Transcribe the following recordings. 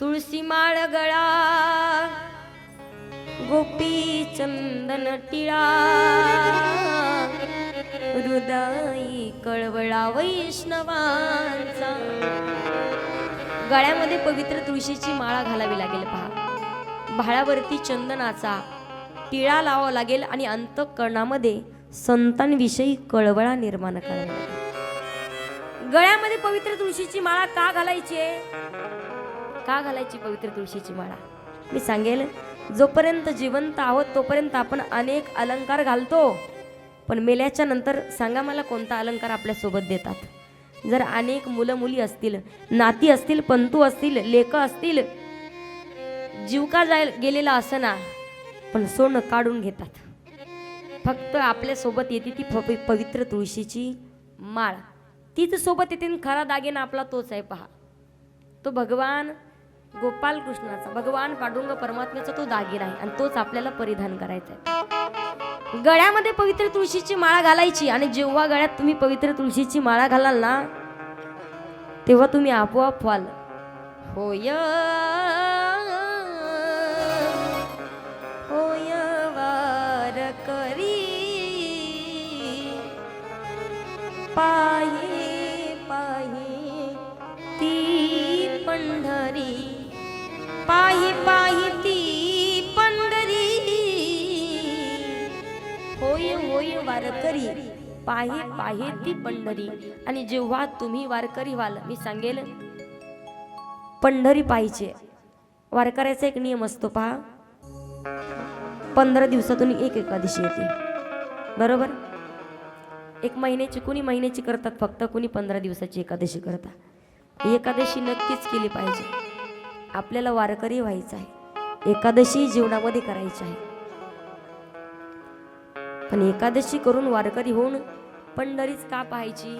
तुळशी माळ गळा गोपी चंदन टिळा हृदयी कळवळा वैष्णवांचा. गळ्यामध्ये पवित्र तुळशीची माळा घालावी लागेल पहा. भाळावरती चंदनाचा टिळा लावावा लागेल आणि अंतकरणामध्ये संतांविषयी कळवळा निर्माण करावा लागेल. गळ्यामध्ये पवित्र तुळशीची माळा का घालायची आहे? का घालायची पवित्र तुळशीची माळा? मी सांगेल जोपर्यंत जिवंत आहोत तोपर्यंत आपण अनेक अलंकार घालतो. पण मेल्याच्या नंतर सांगा मला कोणता अलंकार आपल्यासोबत देतात? जर अनेक मुलं मुली असतील नाती असतील पंतू असतील लेख असतील जीवका जाय गेलेला असं ना पण सोनं काढून घेतात. फक्त आपल्यासोबत येते ती प पवित्र तुळशीची माळ. तीच सोबत येते आणि खरा दागिना आपला तोच आहे पहा. तो भगवान गोपाल कृष्णाचा भगवान पांडुरंग परमात्म्याचा तो दागिना आहे आणि तोच आपल्याला परिधान करायचा आहे. गळ्यामध्ये पवित्र तुळशीची माळा घालायची आणि जेव्हा गळ्यात तुम्ही पवित्र तुळशीची माळा घालाल ना तेव्हा तुम्ही आपोआप व्हाल. होय होय वार करी. पाही पाही ती पंढरी. पाही पाही ती पंढरी. होय होय वारकरी. पाही पाही ती पंढरी. आणि जेव्हा तुम्ही वारकरी व्हाल मी सांगेल पंढरी पाहिजे. वारकऱ्याचा एक नियम असतो पहा. पंधरा दिवसातून एक एकादशी येते. बरोबर? एक महिन्याची कुणी महिन्याची करतात फक्त कुणी पंधरा दिवसाची एकादशी करतात. एकादशी नक्कीच केली पाहिजे. आपल्याला वारकरी व्हायचं आहे. एकादशी जीवनामध्ये करायची आहे. पण एकादशी करून वारकरी होऊन पंढरीच का पाहायची?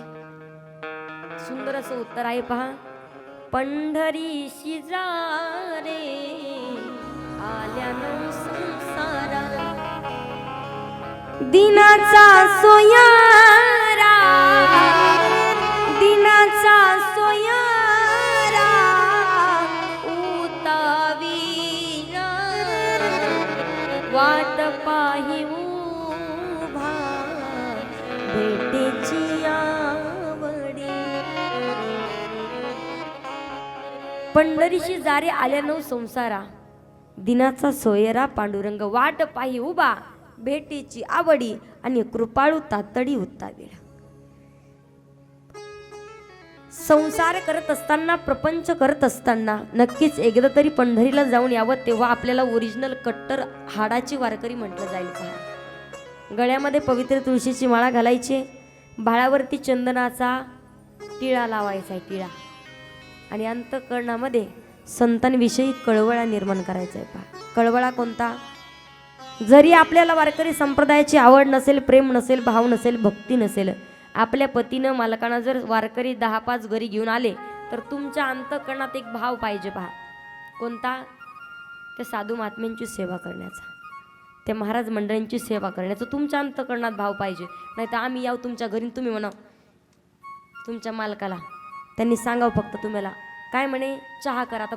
सुंदर असं उत्तर आहे पहा. पंढरीशी जा रे आल्यानं संसारा दिनाचा सोयारा. दिनाचा सोया पंढरीशी जारे आल्यानो संसारा. दिनाचा सोयरा पांडुरंग वाट पाही उभा. भेटीची आवडी आणि कृपाळू तातडी उत्तावेळ संसार करत असताना प्रपंच करत असताना नक्कीच एकदा तरी पंढरीला जाऊन यावं तेव्हा आपल्याला ओरिजिनल कट्टर हाडाची वारकरी म्हटलं जाईल पहा गळ्यामध्ये पवित्र तुळशीची माळा घालायची बाळावरती चंदनाचा टिळा लावायचा आहे टिळा. आणि अंतकरणामध्ये संतांविषयी कळवळा निर्माण करायचा आहे पहा. कळवळा कोणता? जरी आपल्याला वारकरी संप्रदायाची आवड नसेल प्रेम नसेल भाव नसेल भक्ती नसेल आपल्या पतीनं मालकानं जर वारकरी दहा पाच घरी घेऊन आले तर तुमच्या अंतकरणात एक भाव पाहिजे पहा. कोणता? त्या साधू महात्म्यांची सेवा करण्याचा. त्या महाराज मंडळींची सेवा करण्याचा. तुमच्या अंतकरणात भाव पाहिजे. नाही तर आम्ही याव तुमच्या घरी तुम्ही म्हणा तुमच्या मालकाला. त्यांनी सांगावं फक्त तुम्हाला. काय म्हणे? चहा कर. आता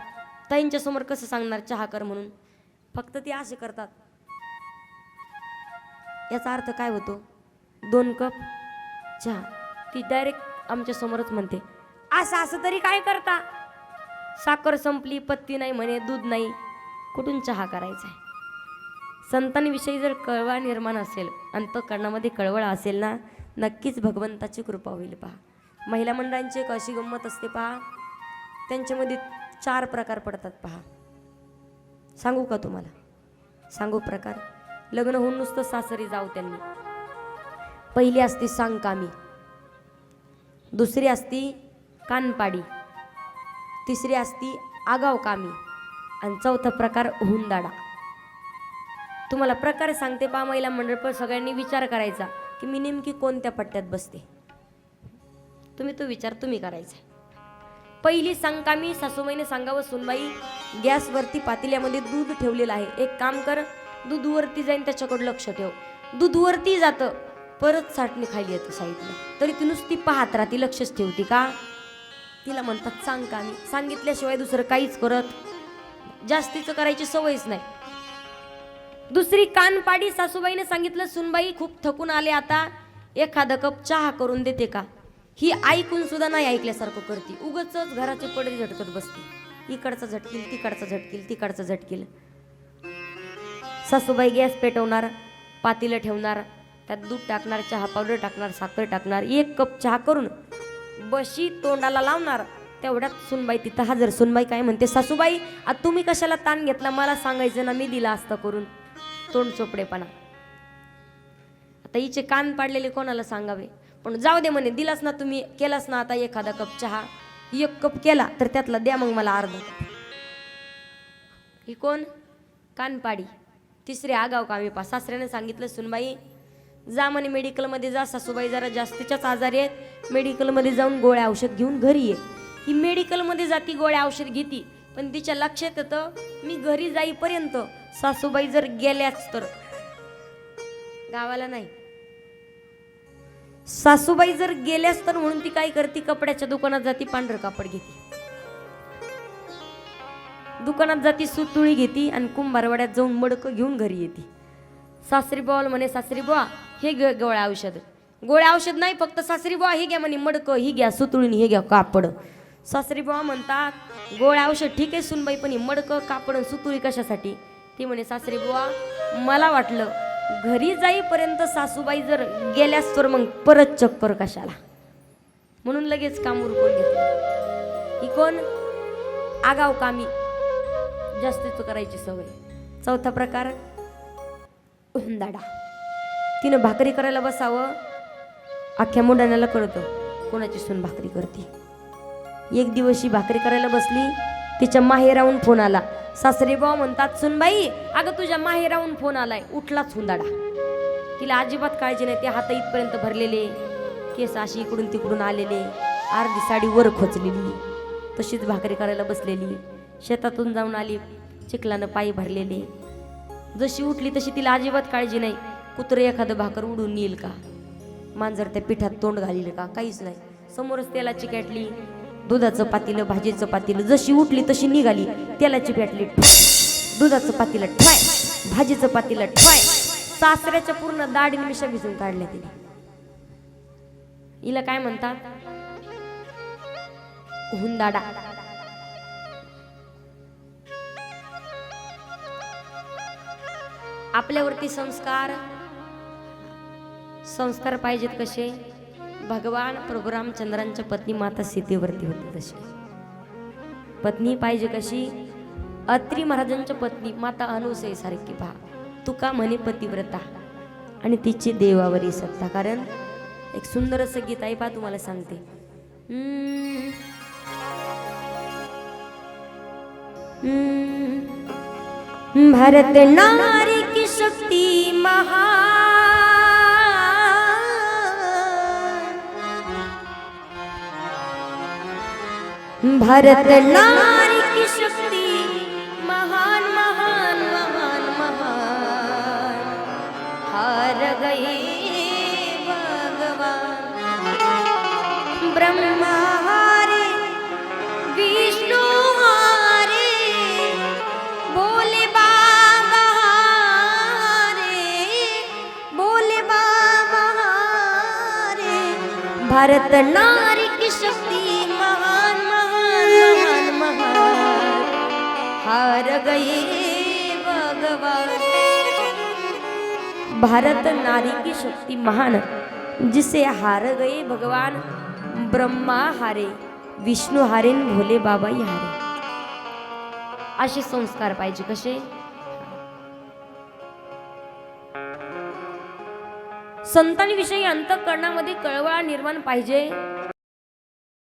ताईंच्या समोर कसं सांगणार चहा कर म्हणून? फक्त ते असे करतात. याचा अर्थ काय होतो? दोन कप चहा. ती डायरेक्ट आमच्या समोरच म्हणते असं असं तरी काय करता? साखर संपली पत्ती नाही म्हणे दूध नाही. कुठून चहा करायचा आहे संतांविषयी जर कळवा निर्माण असेल अंतकरणामध्ये कळवळ असेल ना नक्कीच भगवंताची कृपा होईल पहा. महिला मंडळांची एक अशी गंमत असते पहा. त्यांच्यामध्ये चार प्रकार पडतात पहा. सांगू का तुम्हाला? सांगू प्रकार. लग्न होऊन नुसतं सासरी जाऊ त्यांनी. पहिली असती सांगकामी. दुसरी असती कानपाडी. तिसरी असती आगाव कामी आणि चौथा प्रकार हुंदाडा. तुम्हाला प्रकार सांगते पा महिला मंडळ पण सगळ्यांनी विचार करायचा की मी नेमकी कोणत्या पट्ट्यात बसते? तुम्ही तो विचार तुम्ही करायचा पहिली सांगकामी सासूबाईने सांगावं सुनबाई गॅसवरती पातेल्यामध्ये दूध ठेवलेलं आहे. एक काम कर दूधवरती जाईन त्याच्याकडं लक्ष ठेव. दूधवरती जातं परत साठणी खाली येतं साईडला. तरी ती नुसती पाहत राहती लक्षच ठेवती का? तिला म्हणतात सांग का मी. सांगितल्याशिवाय दुसरं काहीच करत जास्तीचं करायची सवयच नाही. दुसरी कानपाडी सासूबाईने सांगितलं सुनबाई खूप थकून आले आता. एखादा कप चहा करून देते का? ही ऐकून सुद्धा नाही ऐकल्यासारखं करते. उगच घराचे पडदे झटकत बसते. इकडचा झटकील तिकडचा झटकील तिकडचा झटकील. सासूबाई गॅस पेटवणार पातीलं ठेवणार त्यात दूध टाकणार चहा पावडर टाकणार साखर टाकणार एक कप चहा करून बशी तोंडाला लावणार. तेवढ्यात सुनबाई तिथं हजर. सुनबाई काय म्हणते सासूबाई आता तुम्ही कशाला ताण घेतला? मला सांगायचं ना मी दिला असतं करून. तोंड चोपडेपणा. आता हिचे कान पाडलेले कोणाला सांगावे? पण जाऊ दे म्हणे दिलास ना तुम्ही केलास ना आता एखादा कप चहा. एक कप केला तर त्यातला द्या मग मला अर्ध ही कोण? कानपाडी. तिसरे आगाव कामी पा. सासऱ्याने सांगितलं सुनबाई जा म्हणे मेडिकलमध्ये जा सासूबाई जरा जास्तीच्याच आजारी आहेत. मेडिकलमध्ये जाऊन गोळ्या औषध घेऊन घरी ये. ही मेडिकलमध्ये जाती गोळ्या औषध घेती. पण तिच्या लक्षात येतं मी घरी जाईपर्यंत सासूबाई जर गेल्याच तर. गावाला नाही. सासूबाई जर गेल्यास तर म्हणून ती काय करते? कपड्याच्या दुकानात जाती पांढरं कापड घेते. दुकानात जाती सुतुळी घेती आणि कुंभारवाड्यात जाऊन मडकं घेऊन घरी येते. सासरी बुवा म्हणे सासरी बुवा हे घे गोळ्या औषध. गोळ्या औषध नाही फक्त सासरी बुवा हे घ्या म्हणे मडकं ही घ्या सुतुळीने हे घ्या कापड. सासरी बुवा म्हणतात गोळ्या औषध ठीक आहे सुनबाई पण हे मडकं कापड सुतुळी कशासाठी? ती म्हणे सासरी बुवा मला वाटलं घरी जाईपर्यंत सासूबाई जर गेल्यास तर मग परत चक्कर कशाला? म्हणून लगेच काम उरकून घेतलं ही कोण? आगाव कामी. जास्तीच करायची सवय. चौथा प्रकार हुंदाडा तिनं भाकरी करायला बसावं अख्ख्या मुंडाण्याला कळतं कोणाची सून भाकरी करते. एक दिवशी भाकरी करायला बसली तिच्या माहेराहून फोन आला. सासरे भाऊ म्हणतात सुनबाई अगं तुझ्या माहेराहून फोन आलाय उठलाच हुंदाडा. तिला अजिबात काळजी नाही ते हात इथपर्यंत भरलेले केस अशी इकडून तिकडून आलेले अर्धी साडी वर खोचलेली तशीच भाकरी करायला बसलेली शेतातून जाऊन आली चिखलानं पायी भरलेले. जशी उठली तशी तिला अजिबात काळजी नाही कुत्रं एखादं भाकर उडून येईल का? मांजर त्या पिठात तोंड घालील का? काहीच नाही. समोरच तेलाची कॅटली दुधाचं पातीलं भाजीचं पातीलं जशी उठली तशी निघाली तेलाची पॅटली दुधाचं पातीलं ठाय भाजीचं पातीलं ठाय सासऱ्याच्या पूर्ण दाढी मिशा भिजून काढल्या तिने. हिला काय म्हणतात? हुंदाडा आपल्यावरती संस्कार संस्कार पाहिजेत कसे? भगवान प्रभू पत्नी माता सीतेवरती होती तशी. पत्नी पाहिजे कशी? अत्री महाराजांच्या पत्नी माता अनुसय सारखी पहा. तुका म्हणे पतिव्रता. आणि तिची देवावरी सत्ता. कारण एक सुंदर असं गीत आहे पहा तुम्हाला सांगते. भारत नारी की शक्ती महा भारत नारी की शक्ति महान महान महान महान। हार गए भगवान। ब्रह्मा हारे विष्णु हारे बोले बाबा हारे बोले बाबा हारे। भारत नारी हार गए भगवान। भारत नारी की शक्ती महान जिसे हार गए भगवान ब्रह्मा हारे विष्णू हारे भोले बाबाही हारे। असे संस्कार पाहिजे कसे? संतांविषयी अंतकरणामध्ये कळवळा निर्माण पाहिजे.